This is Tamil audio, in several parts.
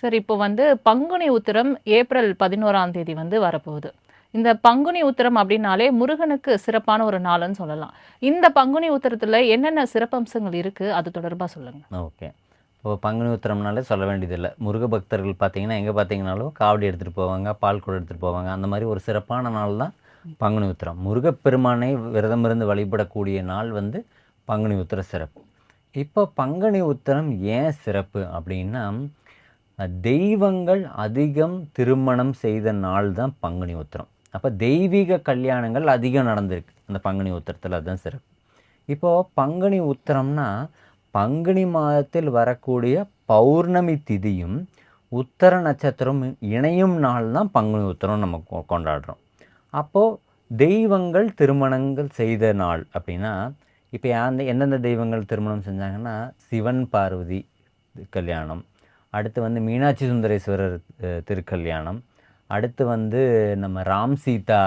சார் இப்போ வந்து பங்குனி உத்திரம் ஏப்ரல் பதினோராம் தேதி வந்து வரப்போகுது. இந்த பங்குனி உத்திரம் அப்படின்னாலே முருகனுக்கு சிறப்பான ஒரு நாளுன்னு சொல்லலாம். இந்த பங்குனி உத்திரத்தில் என்னென்ன சிறப்பம்சங்கள் இருக்குது அது தொடர்பாக சொல்லுங்க. ஓகே. இப்போ பங்குனி உத்திரம்னாலே சொல்ல வேண்டியதில்லை. முருக பக்தர்கள் பார்த்தீங்கன்னா எங்கே பார்த்தீங்கனாலும் காவடி எடுத்துகிட்டு போவாங்க பால் கூட எடுத்துகிட்டு போவாங்க. அந்த மாதிரி ஒரு சிறப்பான நாள் தான் பங்குனி உத்திரம். முருகப்பெருமானை விரதம் இருந்து வழிபடக்கூடிய நாள் வந்து பங்குனி உத்திர சிறப்பு. இப்போ பங்குனி உத்திரம் ஏன் சிறப்பு அப்படின்னா தெய்வங்கள் அதிகம் திருமணம் செய்த நாள் தான் பங்குனி உத்திரம். அப்போ தெய்வீக கல்யாணங்கள் அதிகம் நடந்திருக்கு. அந்த பங்குனி உத்திரத்தில் அதுதான் சிறப்பு. இப்போது பங்குனி உத்திரம்னா பங்குனி மாதத்தில் வரக்கூடிய பௌர்ணமி திதியும் உத்தர நட்சத்திரம் இணையும் நாள் தான் பங்குனி உத்திரம் நம்ம கொ- கொண்டாடுறோம். அப்போது தெய்வங்கள் திருமணங்கள் செய்த நாள் அப்படின்னா இப்போ அந்த எந்தெந்த தெய்வங்கள் திருமணம் செஞ்சாங்கன்னா சிவன் பார்வதி கல்யாணம் அடுத்து வந்து மீனாட்சி சுந்தரேஸ்வரர் திருக்கல்யாணம். அடுத்து வந்து நம்ம ராம் சீதா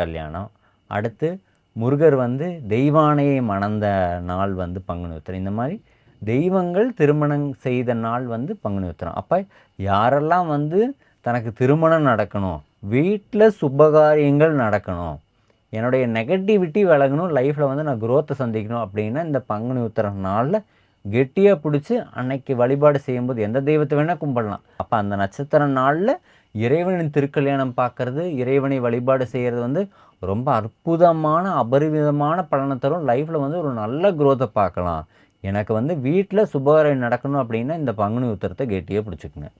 கல்யாணம். அடுத்து முருகர் வந்து தெய்வானையை மணந்த நாள் வந்து பங்குனி உத்திரம் இந்த மாதிரி தெய்வங்கள் திருமணம் செய்த நாள் வந்து பங்குனி உத்திரம் அப்போ யாரெல்லாம் வந்து தனக்கு திருமணம் நடக்கணும் வீட்டில் சுபகாரியங்கள் நடக்கணும் என்னுடைய நெகட்டிவிட்டி விலகணும் லைஃப்பில் வந்து நான் குரோத்தை சந்திக்கணும் அப்படின்னா இந்த பங்குனி உத்திர நாளில் கெட்டியாக பிடிச்சி அன்னைக்கு வழிபாடு செய்யும்போது எந்த தெய்வத்தை வேணால் கும்பிடலாம். அப்போ அந்த நட்சத்திர நாளில் இறைவனின் திருக்கல்யாணம் பார்க்கறது இறைவனை வழிபாடு செய்கிறது வந்து ரொம்ப அற்புதமான அபரிவிதமான பலனை தரும். லைஃப்பில் வந்து ஒரு நல்ல குரோத்தை பார்க்கலாம். எனக்கு வந்து வீட்டில் சுபகாரியம் நடக்கணும் அப்படின்னா இந்த பங்குனி உத்திரத்தை கெட்டியாக பிடிச்சிக்குங்க.